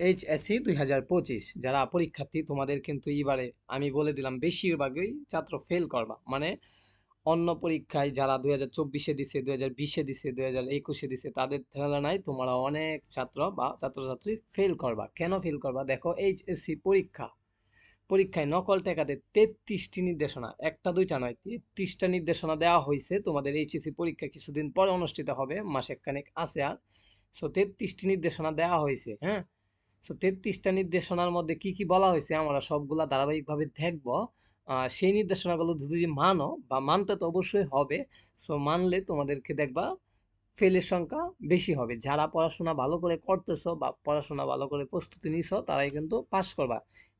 HSC দুই হাজার পঁচিশ, যারা পরীক্ষার্থী, তোমাদের কিন্তু এবারে আমি বলে দিলাম, বেশিরভাগই ছাত্র ফেল করবা। মানে অন্য পরীক্ষায় যারা দুই হাজার চব্বিশে দিছে, দুই হাজার বিশে দিছে, দুই হাজার একুশে দিছে, তাদের তুলনায় তোমরা অনেক ছাত্র বা ছাত্রছাত্রী ফেল করবা। কেন ফেল করবা? দেখো এইচএসসি পরীক্ষা। পরীক্ষায় নকল টেকাতে তেত্রিশটি নির্দেশনা। একটা, দুইটা নয়, তেত্রিশটা নির্দেশনা দেওয়া হয়েছে তোমাদের এইচএসসি পরীক্ষা কিছুদিন পরে অনুষ্ঠিত হবে মাসেখানেক আছে আর। সো তেত্রিশটি নির্দেশনা দেওয়া হয়েছে হ্যাঁ? সো তেত্রিশটা নির্দেশনার মধ্যে কি কি বলা হয়েছে আমরা সবগুলা ধারাবাহিকভাবে দেখব। সেই নির্দেশনাগুলো যদি মানো বা মানতে তো অবশ্যই হবে, সো মানলে তোমাদেরকে দেখবা ফেলের সংখ্যা বেশি হবে। যারা পড়াশোনা ভালো করে করতেছো বা পড়াশোনা ভালো করে প্রস্তুতি নিছো, তারাই কিন্তু পাশ করবা।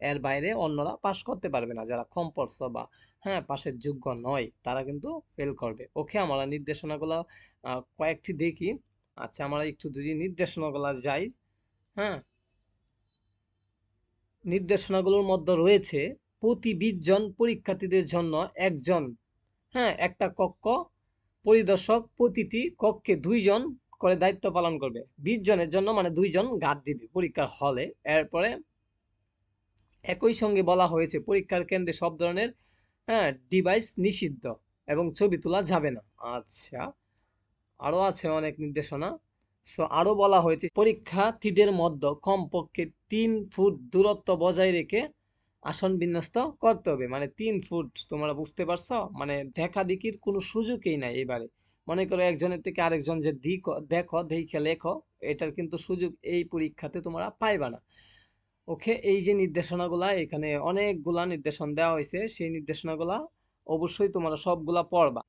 এর বাইরে অন্যরা পাশ করতে পারবে না। যারা কম পড়ছো বা হ্যাঁ পাশের যোগ্য নয়, তারা কিন্তু ফেল করবে। ওকে, আমরা নির্দেশনাগুলো কয়েকটি দেখি। আচ্ছা আমরা একটু যদি নির্দেশনাগুলো যাই হ্যাঁ নির্দেশনাগুলোর মধ্যে রয়েছে প্রতি বিশ জন পরীক্ষার্থীদের জন্য একজন। হ্যাঁ একটা কক্ষ পরিদর্শক প্রতিটি কক্ষে দুইজন করে দায়িত্ব পালন করবে। বিশ জনের জন্য মানে দুইজন গার্ড দিবে পরীক্ষার হলে। এরপরে একই সঙ্গে বলা হয়েছে পরীক্ষার কেন্দ্রে সব ধরনের হ্যাঁ ডিভাইস নিষিদ্ধ এবং ছবি তোলা যাবে না। আচ্ছা আরও আছে অনেক নির্দেশনা। সো আরও বলা হয়েছে, পরীক্ষার্থীদের মধ্যে কমপক্ষে তিন ফুট দূরত্ব বজায় রেখে আসন বিন্যস্ত করতে হবে। মানে তিন ফুট, তোমরা বুঝতে পারছ? মানে দেখা দেখির কোনো সুযোগই নাই এবারে। মনে করো একজনের থেকে আরেকজন যে দিক, দেখো, দেখে লেখো, এটার কিন্তু সুযোগ এই পরীক্ষাতে তোমরা পাইবা না। ওকে, এই যে নির্দেশনাগুলা, এখানে অনেকগুলা নির্দেশন দেওয়া হয়েছে। সেই নির্দেশনাগুলা অবশ্যই তোমরা সবগুলা পড়বা।